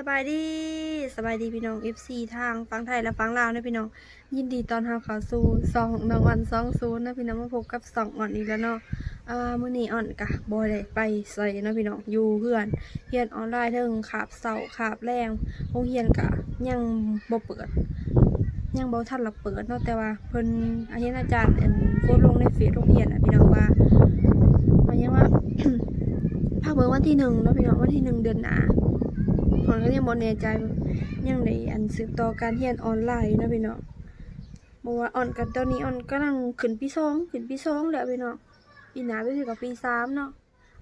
สบายดีสบายดีพี่น้อง FC ทางฟังไทยและฟังลาวนะพี่น้อง ยินดีตอนรับเข้าวสู่สองน้องวันสองศูนย์นะพี่น้องมาพบกับสองอ่อนอีกแล้วเนาะอ่ามื้อนี้อ่อนกะบ่ได้ไปใส่นะพี่น้องอยู่เพื่อนเรียนออนไลน์เทิงขาบเสาขาบแรงโรงเรียนกะยังบ่เปิด ยังบ่ทันละเปิดเนาะแต่ว่าเพิ่นอาจารย์อาจารย์อันโพสต์ลงในเฟซโรงเรียนน่ะพี่น้องว่าว่ายังว่าภาคเบิ่งวันที่หนึ่งนะพี่น้องวันที่หนึ่งเดือนหน้า ผลก็ยังบ่แน่ใจยังในอันสืบต่อการเรียนออนไลน์นะพี่น้องบอกว่าอ่อนกันตอนนี้อ่อนกำลังขึ้นปีสองขึ้นปีสองแล้วพี่น้องปีหน้าไปถึงกับปีสามเนาะ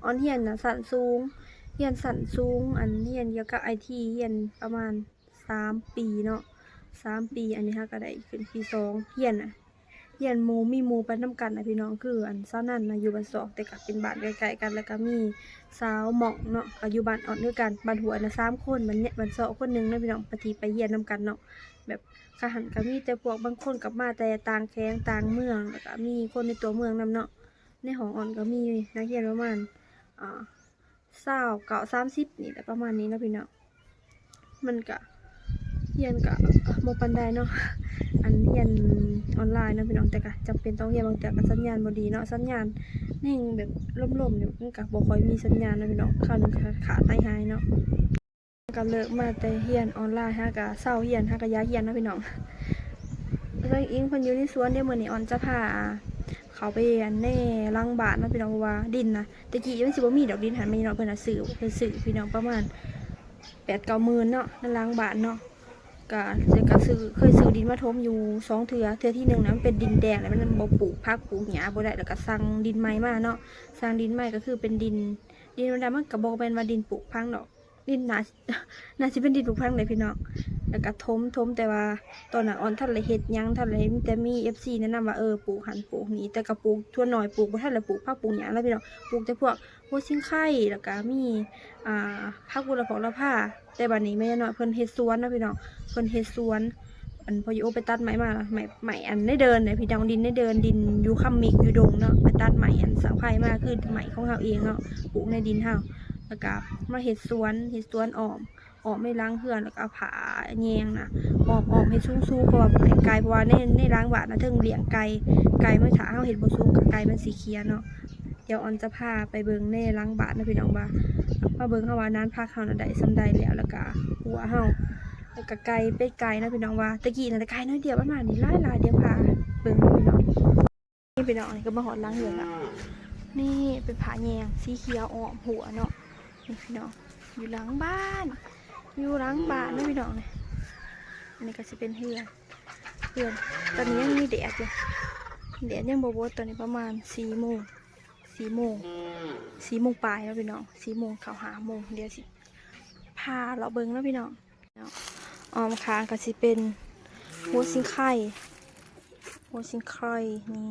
อ่อนเรียนน่ะสั่นสูงเรียนสั่นสูง อันเรียนเกี่ยวกับไอทีเรียนประมาณสามปีเนาะสามปีอันนี้ฮะก็ได้ขึ้นปีสองเรียนน่ะ เรียนหมูมีหมูไปน้ำกันนะพี่น้องคือ อันซ่านั่นนะอยู่บ้านสองแต่กับเป็นบ้านใกล้ๆกัน แล้วก็มีสาวหมองเนาะก็อยู่บ้านอ่อนด้วยกันบ้านหัวนะสามคนมันเนี่ยบ้านสาะคนหนึงนะพี่น้องปฏิไปเยียนนำกันเนาะแบบขหันก็มีแต่พวกบางคนกลับมาแต่ต่างแข้งต่างเมืองแล้วก็มีคนในตัวเมืองนำเนาะในห้องอ่อนก็มีนักเรียนประมาณอ่าเศร้าเก่าสามสิบนี่แหละประมาณนี้นะพี่น้องมันก็ เรียนก็โมปันไดเนาะอันเรียนออนไลน์เนาะพี่น้องแต่ก็จำเป็นต้องเรียนบางแต่ก็สัญญาณบ่ดีเนาะสัญญาณแห่งแบบล่มๆเนี่ยมันก็บ่ค่อยมีสัญญาณนะพี่น้องข่าวหนึงขาดขาดหายหายๆเนาะก็เลิกมาแต่เฮียนออนไลน์ฮะก็เศร้าเฮียนฮะก็ย้ายเฮียนนะพี่น้องแล้วอิงเพิ่นอยู่ในสวนเดี๋ยวมื้อนี้ออนจะพาเขาไปอันแน่ล้างบาทนะพี่น้องว่าดินนะตะกี้มันสิบ่มีดอกดินหันมาเนาะเพิ่นน่ะซื้อเพิ่นซื้อพี่น้องประมาณ8-9หมื่นเนาะนั่นล้างบาทเนาะ ก็จะก็ซื้อเคยซื้อดินมาถมอยู่สองเทื่อเทื่อที่หนึ่งนะมันเป็นดินแดงแล้วมันบ่ปลูกผักปลูกหญ้าบ่ได้แล้วก็สั่งดินใหม่มาเนาะสร้างดินใหม่ก็คือเป็นดิน ดินดำมันก็บอกเป็นว่าดินปลูกพังดอกดินนาน่าจะเป็นดินปลูกพังเลยพี่น้องแล้วก็ทมทมแต่ว่าตอนน่ะออนท่านเลยเฮ็ดยังท่านเลยมีแต่มี FC แนะนำว่าเออปลูกหันปลูกนี้แต่ก็ปลูกทั่วหน่อยปลูกบ่ทันเลยปลูกผักปลูกหยังแล้วพี่น้องปลูกแต่พวก โพชิงไข่แล้วก็มีอ่าผักบุรพละผ้าแต่บัดนี้แม่น้อยเพิ่นเฮ็ดสวนนะพี่น้องเพิ่นเฮ็ดสวนอันพออยู่ไปตัดไม้มาไม้ไม้อันได้เดินเนี่ยพี่น้องดินได้เดินดินอยู่คำมิกอยู่ดงเนาะไปตัดไม้อันสาวไผ่มาคือไม้ของเราเองเนาะปลูกในดินเฮาแล้วก็มาเฮ็ดสวนเฮ็ดสวนออมออมไม่ล้างเหือนแล้วก็ผาแยงนะออมออมให้สูงๆเพราะว่าไก่เพราะว่าในในล้างบาดนะเทิงเลี้ยงไก่ไก่เมื่อถาเฮาเห็ดบ่สูงกับไก่มันสีเขียวเนาะ เดี๋ยวออนจะพาไปเบิงในล้างบาดนะพี่น้องว่ามาเบิงเฮาว่านั้นพักเฮาน่ะได้ำใดแล้วแล้วก็หัวเฮาแล้วก็ไก่เป็ดไก่นะพี่น้องว่าตะกี้นะต่ไก่น้อยเดียวประมาณนี้หลายหลายเดียวพาเบิงพี่น้องนี่พี่น้องนี่ก็มาหอดล้างเหือนละนี่เป็นผาแยงสีเขียวอ่อมหัวเนาะนี่พี่น้องอยู่หลังบ้าน อยู่หลังบ้านนะพี่น้องเนี่ยอันนี้ก็จะเป็นเหือนเหือนตอนนี้ยังมีแดดอยู่แดดยังบวบตอนนี้ประมาณสี่โมง สี่โมงสี่โมงปลายแล้วพี่น้องสี่โมงเขาหาโมงเดี๋ยวสิพาเราเบิงแล้วพี่น้องออมค้างก็สิเป็นหัวซิงไข่หัวซิงไข่นี่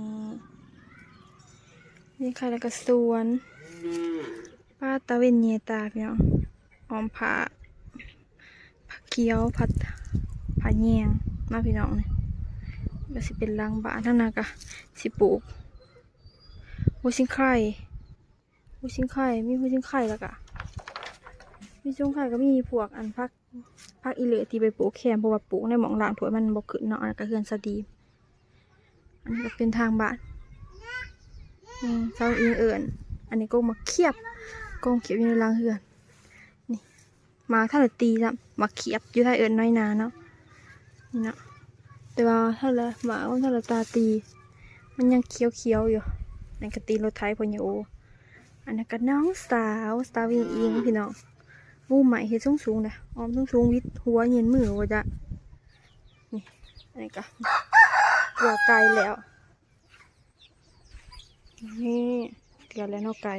นี่ไข่แล้วก็สวนป้าตะเวนเยตาพี่น้องออมผาผักเขียวผัดผัดแยงมาพี่น้องเนี่ยก็สิเป็นรังบาทั้งนั้นก็สิปลูก หัวซิงไข่หัวซิงไข่มีหัวซิงไข่แล้วก็มีซิงไข่ก็มีพวกอันพักภาคอีเหลือที่ไปปลูกแคมเพราะว่าปลูกในหมองหลางถวยมันบกขึ้นเนาะอันนนก็เฮือนสดีอันนี้ก็เป็นทางบ้านอืมเสาอิงเอิญอันนี้ก็มาเขียบกองเขียบอยู่ในรางเฮือน นี่ มาถ้าเราตีจ้ะมาเขียบอยู่ท้ายเอิญน้อยนาเนาะ นี่เนาะ แต่ว่าถ้าเราหมาถ้าเราตาตี มันยังเคี้ยวเคี้ยวๆอยู่ นั่นก็ตีรถไถพญโออันนั้นก็น้องสาวสาวิงอิงพี่น้องมูใหม่เฮ็ดสูงสูงนะออมสูงสูงวิดหัวเย็นมือว่าจะนี่อันนี้ก็หัวไก่แล้วนี่เกลือแล้วนอกไก่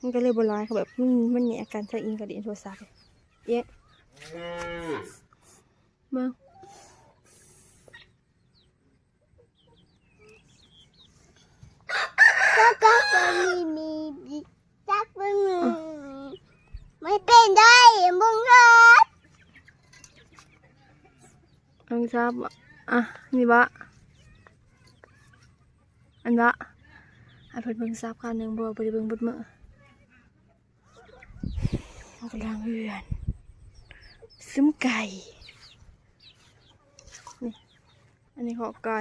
มันก็เลยบรายเขาแบบมันมันแหนกันใช้อินกับดียนโทรศัพท์เอ๊ะมา ก็ก็มีมีมีจักมึงไม่เป็นได้มึงเลย อันซับอะ นี่บะอันบะอันเพิ่นเบิ่งซับคันหนึ่งบ่บ่ได้เบิ่งบดมือกำลังเฮือนซุ้มไก่นี่อันนี้ขอไก่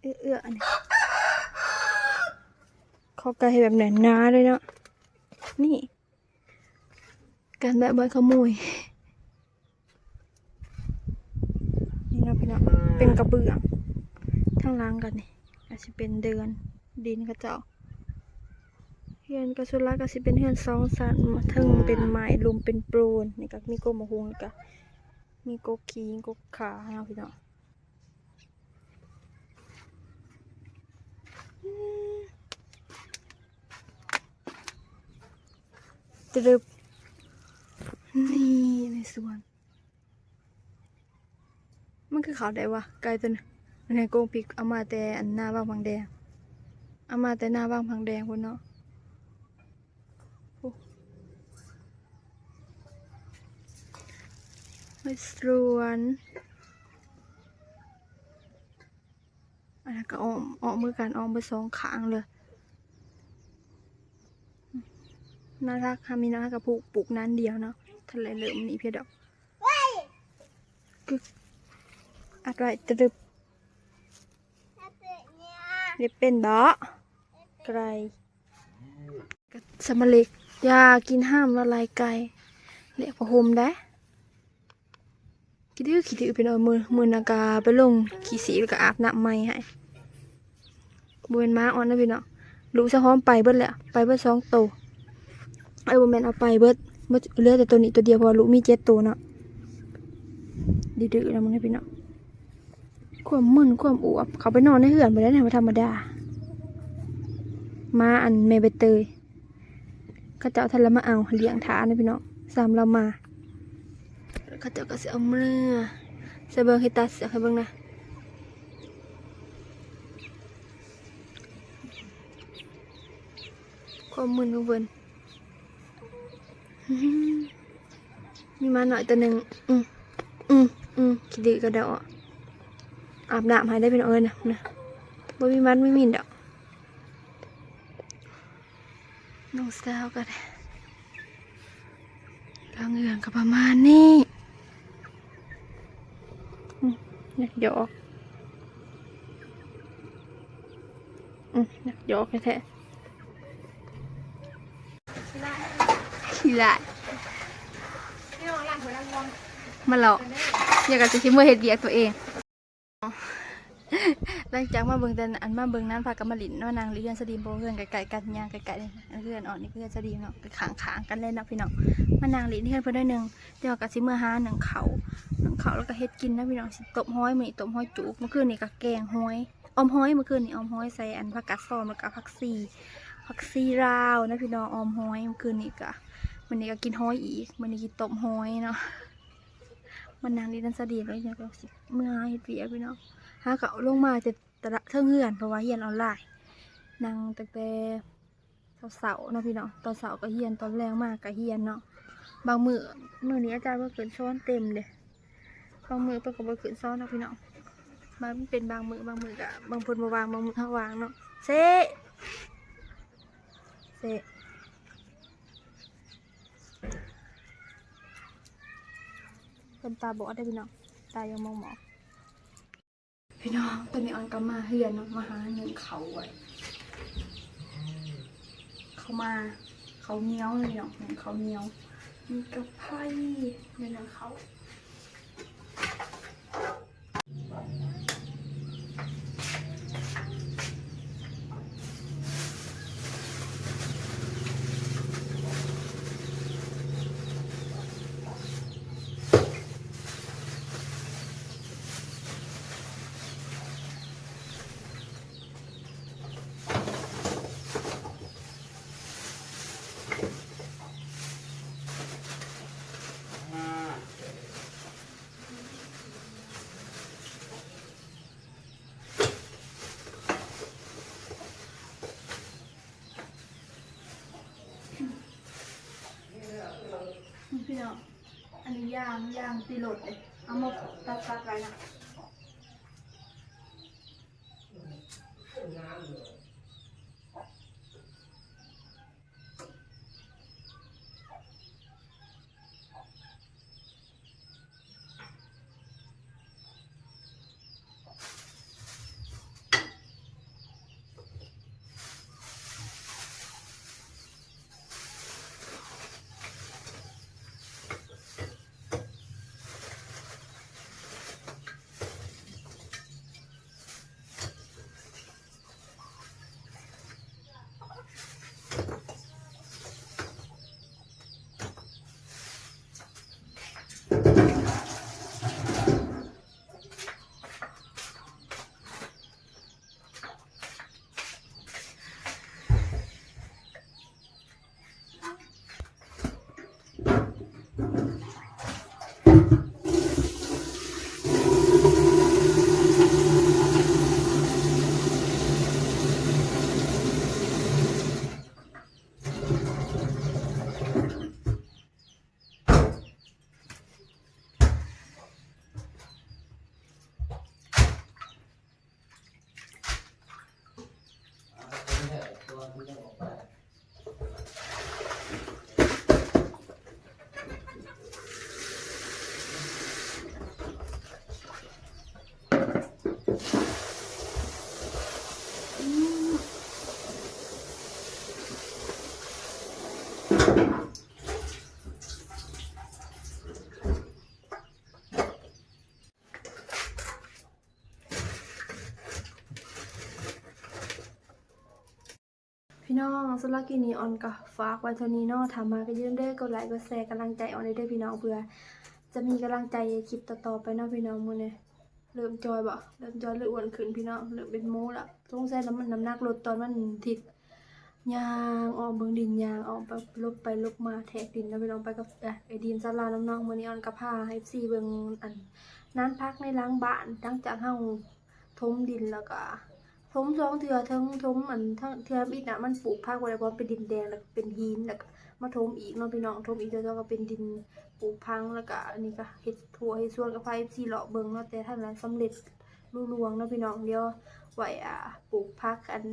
เอื้อเอื้ออันนี้ขอไก่แบบแหนนหนาเลยเนาะนี่การแบบใบขโมย นี่เนาะพี่ เป็นกระเบื้องทั้งล้างกันนี่อาจจะเป็นเดือนดินกระเจ้าเฮือนกระสุราก็สิเป็นเฮือนสองสันมาทึงเป็นไม้ลุมเป็นปรนนี่ก็มีโกมะฮุงแล้วก็มีโกกีโกขาเนาะพี่เนาะอืมตรึบนี่ในสวน มันคือขาได้วะไกลตัวนึงอันโกงปิกเอามาแต่อันหน้าบ้างพังแดงเอามาแต่หน้าบ้างพังแดงคนเนาะโอ้ไปสวนอันนั้นก็ออมออมมือกันออมไปสองข้างเลยน่ารักค่ะมีน่ากกับปลูกปลูกนั้นเดียวเนาะทะเลเหลือมนี่เพียดอกกึก อะไรตรึบถ้าเป็นเนี่ยเรียบเป็นดอกไกลกับสมะเล็กยากินห้ามละลายไก่เรียกพะโฮมได้คิดดื้อคิดดื้อเป็นเอามือมือนากาไปลงขี่สีแล้วก็อาบน้ำใหม่ให้บเวนม้าอ่อนนะพี่เนาะลูกสะห้อมไปเบิดแหละไปเบิดสองตัวไอ้บุแมนเอาไปเบิดเบิดเหลือแต่ตัวนี้ตัวเดียวเพอลูกมีเจ็ดตัวเนาะดื้อๆแล้วมึงให้พี่เนาะ ความมึนความอวบ เขาไปนอนในเหือนไปแล้วเนี่ยว่าธรรมดา มาอันเมใบเตยเขาเจ้าทันละมาเอาเลี้ยงท้านะพี่น้องสามเรามาแล้วเขจ้าก็เสียเอาเมื่อใส่เบิ้งให้ตาเสียให้เบิ้งนะความมึนของเบินมีมาหน่อยตัวหนึ่งอืมอืมอืมคิดดีก็เดาอะ อาบน้ำให้ได้เป็นเอิญนะนะบ่มีมันไม่มีดอกน้องสาวก็ได้เราเงื่อนก็ประมาณนี้อืมอยากหยอกอืมอยากหยอกแท้ๆขี้ลายมาหลอกอยากจะชิมเมื่อเห็ดเบียกตัวเอง หลังจากมาเบิ่งแต่อันมาเบิ่งนั้นพากันมาหลินเนานางลิเฮือนสดีมโบเฮือนไก่ๆกันยางไก่ๆนี่เฮือนอ่อนนี่เฮือนสดีมเนาะขางขางๆกันเลยเนะพี่น้องมานางหลินเฮือนเพิ่อนได้หนึ่งเดี๋ยวก็สิมื้อหาหนังเขาหนังเขาแล้วก็เฮ็ดกินนะพี่น้องตบห้อยมือนี้ตบห้อยจุกเมื่อคืนนี่ก็แกงห้อยอมห้อยเมื่อคืนนี่อมห้อยใส่อันผักกาดซอมแล้วก็ผักซีผักซีราวนะพี่น้องอมห้อยเมื่อคืนนี่ก็มื้อนี้ก็กินห้อยอีกมื้อนี้กินตบห้อยเนาะ มันนางลินสะดีเลยเนี่ยก็สิมื้อเฮ็ดเวียพี่น้องหาเขาลงมาจะตะเทิงเฮือนเพราะว่าเฮียนออนไลน์นั่งตั้งแต่เสาเนาะพี่เนาะตอนเสาก็เฮียนตอนแรงมากก็เฮียนเนาะบางมือมือนี้อาจารย์ว่าเกินซ้อนเต็มเลยบางมือเพิ่นก็บ่เกินซ้อนเนาะพี่เนาะบางมันเป็นบางมือบางมือกะบางพิ่นบ่วางบางมือเฮาวางเนาะเซ่เซ่ เป็นตาบอดได้พี่น้องตายังมองหมอกพี่น้องตอนนี้ออนก็มาเฮือนเนาะมาหาเงินเขาไว้เขามาเขาเนี้ยวเลยเนาะหนึ่งเขาเนี้ยวมีกระไพ่ในหนึ่งเขา พี่น้อง อันนี้ย่างย่างตีโหลดเลย เอามาตัดตัดไว้นะ พี่น้ องสำหรับกินนี้ออนก็ฝากไว้เท่านี้เนาะถามมาก็ยืมเด้อกดไลค์กดแชร์กำลังใจออนได้ด้อพี่น้องเพื่อ จะมีกำลังใจคลิปต่อๆไปเนาะพี่น้องมื้อนี้เริ่มจอยบ่เริ่มจอยเริ่มอ้วนขึ้นพี่น้องเริ่มเป็นโมละสงสัยน้ำมันน้ำหนักลดตอนมันทิศยางออกเบิ่งดินยางออกไปลบไปลบมาแทกดินแล้วพี่น้องไปกับไอ้ดินสลาน้ำน้องมื้อนี้ออนก็พาให้ FC เบิ่งอันนั้นพักในล้างบ้านหลังจากเฮาถมดินแล้วก็ ทมสองเถื่อทั้งทมอันทั้งเถื่อบิดนะมันปลูกผักไว้แล้วเพราะเป็นดินแดงแล้วก็เป็นหินแล้วก็มาทมอีกเนาะพี่น้องทมอีกแล้วก็เป็นดินปลูกพังแล้วก็อันนี้ก็เฮ็ดถั่วเฮ็ดสวนกับไผสีเลาะเบิงเนาะแต่ท่านนั้นสำเร็จรุ่ลวงเนาะพี่น้องเดี๋ยวไหวอ่าปลูกผักอัน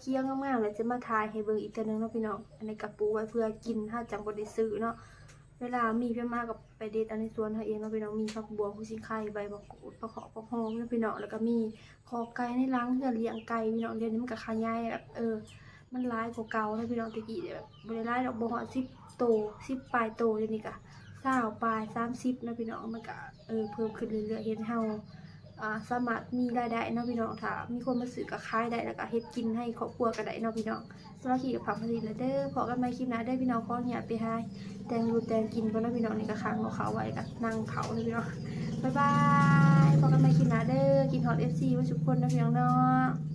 เขียวๆงามๆแล้วจะมาถ่ายให้เบิงอีกเทื่อนึงเนาะพี่น้องอันนี้ก็ปลูกไว้เพื่อกินถ้าจังบ่ได้ซื้อเนาะ เวลามีเพิ่มากับไปเดทอันในสวนเฮาเองเนาะพี่น้องมีผักบัวผู้สิงไข่ใบบักรูดผักหอมผักหอมเนาะพี่น้องแล้วก็มีขอไก่ในล้างเพื่อเลี้ยงไก่พี่น้องเดี๋ยวนี้มันก็ขายายแบบเออ มันร้ายกว่าเก่านะพี่น้องตะกี้เนี่ยแบบบริร้ายดอกบัวสิบโตสิบปลายโตเดี๋ยวนี้ก็เศร้าปลายสามสิบนะพี่น้องมันก็เออเพิ่มขึ้นเรื่อยๆเห็นเฮาอ่า สามารถมีรายได้เนาะพี่น้องถ้ามีคนมาซื้อก็ขายได้แล้วก็เฮ็ดกินให้ครอบครัวก็ได้เนาะพี่น้องสำหรับคลิปกับผักผลิตแล้วเด้อพอกันใหม่คลิปหน้าเด้อพี่น้องขอเนี่ยไปให้แตงรูแตงกินก่อนเนาะพี่น้องนี่ก็ค้างของเขาไว้กับนั่งเขาเลยพี่น้องบ๊ายบายพอกันใหม่คลิปหน้าเด้อกินฮอตเอฟซีไว้ทุกคนนะพี่น้องเนาะ